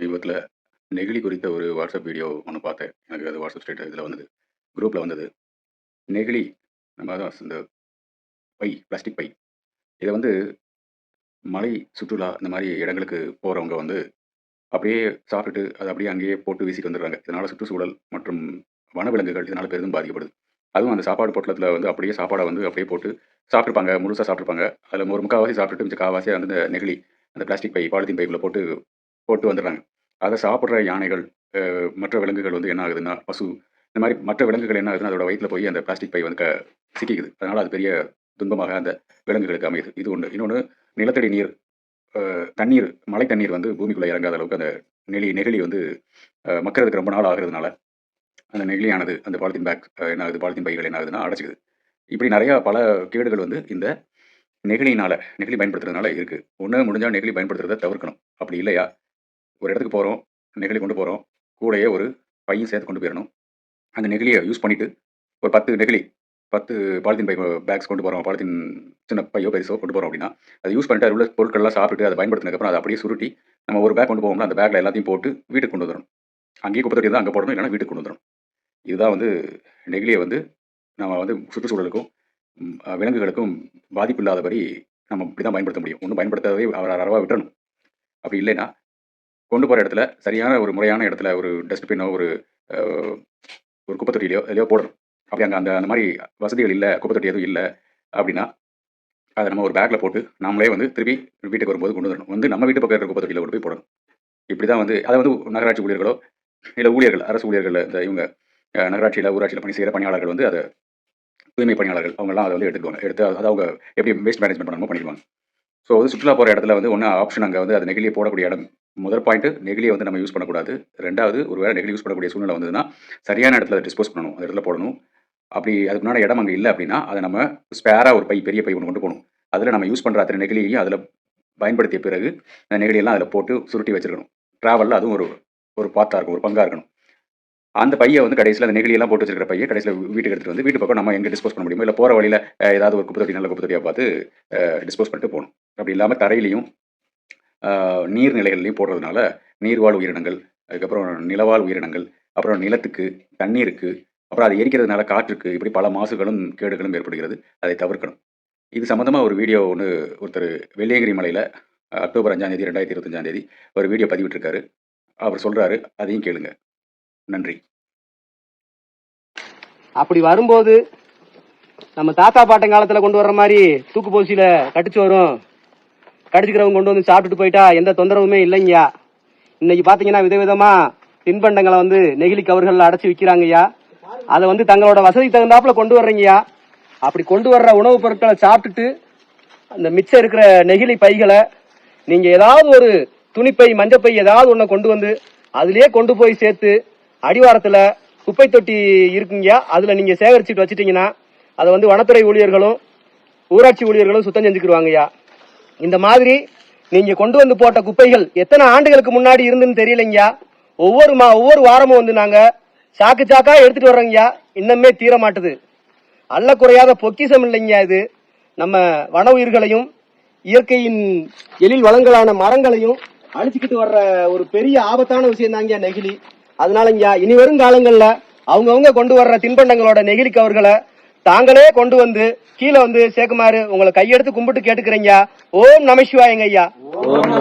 சமீபத்தில் நெகிழி குறித்த ஒரு வாட்ஸ்அப் வீடியோ ஒன்று பார்த்தேன். எனக்கு அது வாட்ஸ்அப் ஸ்டேட் இதில் வந்தது. குரூப்பில் வந்தது. நெகிழி நம்ம தான் இந்த பை பிளாஸ்டிக் பை. இதை வந்து மலை சுற்றுலா இந்த மாதிரி இடங்களுக்கு போகிறவங்க வந்து அப்படியே சாப்பிட்டுட்டு அதை அப்படியே அங்கேயே போட்டு வீசிட்டு வந்துடுறாங்க. இதனால் சுற்றுச்சூழல் மற்றும் வனவிலங்குகள் இதனால் பெரிதும் பாதிக்கப்படுது. அதுவும் அந்த சாப்பாடு பொட்டலத்தில் வந்து அப்படியே சாப்பாடை வந்து அப்படியே போட்டு சாப்பிட்ருப்பாங்க முழுசாக சாப்பிட்ருப்பாங்க அதில் ஒரு முக்கால்வாசி சாப்பிட்டுட்டு மிச்ச காவாசி அந்த நெகிழி அந்த பிளாஸ்டிக் பை பாலித்தீன் பைப்பில் போட்டு போட்டு வந்துடுறாங்க. அதை சாப்பிட்ற யானைகள் மற்ற விலங்குகள் வந்து என்ன ஆகுதுன்னா பசு இந்த மாதிரி மற்ற விலங்குகள் என்ன ஆகுதுன்னா அதோட வயிற்றில் போய் அந்த பிளாஸ்டிக் பை வந்து க சிக்கிக்குது. அதனால் அது பெரிய துன்பமாக அந்த விலங்குகளுக்கு அமையுது. இது ஒன்று இன்னொன்று நிலத்தடி நீர் தண்ணீர் மழை தண்ணீர் வந்து பூமிக்குள்ளே இறங்காத அளவுக்கு அந்த நெளி நெகிழி வந்து மக்கிறதுக்கு ரொம்ப நாள் ஆகுறதுனால அந்த நெகிழியானது அந்த பாலித்தீன் பேக் என்ன ஆகுது பாலித்தீன் பைகள் என்ன ஆகுதுன்னா அடைச்சிக்குது. இப்படி நிறையா பல கேடுகள் வந்து இந்த நெகிழினால நெகிழி பயன்படுத்துறதுனால இருக்குது ஒன்று முடிஞ்சால் நெகிழி பயன்படுத்துறதை தவிர்க்கணும். அப்படி இல்லையா? ஒரு இடத்துக்கு போகிறோம் நெகிழி கொண்டு போகிறோம் கூடையே ஒரு பையும் சேர்த்து கொண்டு போயிடணும் அந்த நெகிழியை யூஸ் பண்ணிவிட்டு ஒரு பத்து நெகிழி பத்து பாலித்தீன் பை பேக்ஸ் கொண்டு போகிறோம் பாலித்தீன் சின்ன பையோ பெருசோ கொண்டு போகிறோம் அப்படின்னா அதை யூஸ் பண்ணிட்டு அதில் உள்ள பொருட்கள்லாம் சாப்பிட்டு அதை பயன்படுத்தினதுக்கப்புறம் அதை அப்படியே சுருட்டி நம்ம ஒரு பேக் கொண்டு போவோம்னா அந்த பேக்கில் எல்லாத்தையும் போட்டு வீட்டுக்கு கொண்டு வந்துடணும் அங்கேயே குப்பை தான் அங்கே போடணும் இல்லைனா வீட்டுக்கு கொண்டு வந்துடணும் இதுதான் வந்து நெகிழியை வந்து நம்ம வந்து சுற்றுச்சூழலுக்கும் விலங்குகளுக்கும் பாதிப்பு இல்லாதபடி நம்ம இப்படி தான் பயன்படுத்த முடியும். ஒன்றும் பயன்படுத்தாதே அவர் அறவாக விட்டணும் அப்படி இல்லைன்னா கொண்டு போகிற இடத்துல சரியான ஒரு முறையான இடத்துல ஒரு டஸ்ட்பினோ ஒரு ஒரு குப்பை தொட்டிலையோ எதையோ போடணும். அப்படி அங்கே அந்த அந்த மாதிரி வசதிகள் இல்லை குப்பை தொட்டி எதுவும் இல்லை அப்படின்னா அதை நம்ம ஒரு பேக்கில் போட்டு நாமளே வந்து திருப்பி வீட்டுக்கு வரும்போது கொண்டு வரணும் வந்து நம்ம வீட்டு பக்கம் இருக்கிற குப்பை தொட்டியில் கொண்டு போய் போடணும். இப்படி தான் வந்து அதை வந்து நகராட்சி ஊழியர்களோ இல்லை ஊழியர்கள் அரசு ஊழியர்கள் இந்த இவங்க நகராட்சியில் ஊராட்சியில் பணி செய்கிற பணியாளர்கள் வந்து அதை தூய்மை பணியாளர்கள் அவங்கெல்லாம் அதை வந்து எடுத்துக்குவாங்க. எடுத்து அதை அவங்க எப்படி வேஸ்ட் மேனேஜ்மெண்ட் பண்ணணுமோ பண்ணிடுவாங்க ஸோ வந்து சுற்றுலா போகிற இடத்துல வந்து ஒன்று ஆப்ஷன் அங்கே வந்து அது நெகிழியை போடக்கூடிய இடம் முதல் பாயிண்ட் நெகிழியை வந்து நம்ம யூஸ் பண்ணக்கூடாது. ரெண்டாவது ஒரு வேளை நெகிழி யூஸ் பண்ணக்கூடிய சூழ்நிலை வந்ததுன்னா சரியான இடத்துல டிஸ்போஸ் பண்ணணும். அந்த இடத்துல போடணும். அப்படி அதுக்கு முன்னாடி இடம் அங்கே இல்லை அப்படின்னா அதை நம்ம ஸ்பேராக ஒரு பை பெரிய பை ஒன்று கொண்டு போகணும். அதில் நம்ம யூஸ் பண்ணுற அத்தனை நெகிழியையும் அதில் பயன்படுத்திய பிறகு அந்த நெகிழியெல்லாம் அதில் போட்டு சுருட்டி வச்சிருக்கணும். ட்ராவலில் அதுவும் ஒரு ஒரு பாத்தாக இருக்கும் ஒரு பங்காக இருக்கணும். அந்த பையை வந்து கடைசியில் அந்த நெகிழியெல்லாம் போட்டு வச்சிருக்கிற பையை கடைசியில் வீட்டுக்கு எடுத்துகிட்டு வந்து வீட்டு பக்கம் நம்ம எங்கே டிஸ்போஸ் பண்ண முடியுமோ இல்லை போகிற வழியில் ஏதாவது ஒரு குப்பை தொட்டி நல்ல குப்பை தொட்டியாக பார்த்து டிஸ்போஸ் பண்ணிட்டு போகணும். அப்படி இல்லாமல் தரையிலையும் நீர்நிலைகள்லையும் போடுறதுனால நீர்வாழ் உயிரினங்கள் அதுக்கப்புறம் நிலவாழ் உயிரினங்கள் அப்புறம் நிலத்துக்கு தண்ணீருக்கு அப்புறம் அது எரிக்கிறதுனால காற்றுக்கு இப்படி பல மாசுகளும் கேடுகளும் ஏற்படுகிறது. அதை தவிர்க்கணும். இது சம்மந்தமாக ஒரு வீடியோ ஒன்று ஒருத்தர் வெள்ளியங்கிரி மலையில் அக்டோபர் அஞ்சாம் தேதி ரெண்டாயிரத்தி இருபத்தஞ்சாம் தேதி ஒரு வீடியோ பதிவிட்டிருக்காரு. அவர் சொல்கிறாரு அதையும் கேளுங்க. நன்றி. அப்படி வரும்போது நம்ம தாத்தா பாட்டன் காலத்தில் கொண்டு வர்ற மாதிரி தூக்கு போசியில கட்டிச்சு வரும். கடிச்சுக்கிறவங்க கொண்டு வந்து சாப்பிட்டுட்டு போயிட்டா எந்த தொந்தரவுமே இல்லைங்கய்யா. இன்னைக்கு பாத்தீங்கன்னா விதவிதமா தின்பண்டங்களை வந்து நெகிழி கவர்கள்ல அடைச்சு விற்கிறாங்கய்யா அதை வந்து தங்களோட வசதி தகுந்தாப்புல கொண்டு வர்றீங்கய்யா. அப்படி கொண்டு வர்ற உணவுப் பொருட்களை சாப்பிட்டுட்டு அந்த மிச்சம் இருக்கிற நெகிழி பைகளை நீங்க ஏதாவது ஒரு துணிப்பை மஞ்சப்பை ஏதாவது ஒண்ணு கொண்டு வந்து அதுலயே கொண்டு போய் சேர்த்து அடிவாரத்துல குப்பை தொட்டி இருக்குங்க அதுல நீங்க சேகரிச்சுட்டு வச்சுட்டீங்கன்னா அதை வந்து வனத்துறை ஊழியர்களும் ஊராட்சி ஊழியர்களும் சுத்தம் செஞ்சுக்கிடுவாங்கய்யா. இந்த மாதிரி நீங்க கொண்டு வந்து போட்ட குப்பைகள் எத்தனை ஆண்டுகளுக்கு முன்னாடி இருந்துன்னு தெரியலங்கய்யா. ஒவ்வொரு மா ஒவ்வொரு வாரமும் வந்து நாங்க சாக்கு சாக்கா எடுத்துட்டு வர்றோங்கய்யா. இன்னுமே தீர மாட்டுது அல்ல குறையாத பொக்கிஷம் இல்லைங்க இது. நம்ம வன உயிர்களையும் இயற்கையின் எழில் வளங்களான மரங்களையும் அழிச்சுக்கிட்டு வர்ற ஒரு பெரிய ஆபத்தான விஷயம் தாங்க நெகிழி. அதனாலங்கய்யா இனி வரும் காலங்களில் அவங்கவுங்க கொண்டு வர்ற தின்பண்டங்களோட நெகிழி கவர்களை தாங்களே கொண்டு வந்து கீழே வந்து சேர்க்குமாறு உங்களை கையெடுத்து கும்பிட்டு கேட்டுக்கிறீங்க. ஓம் நமசிவாயங்க ஐயா. ஓம்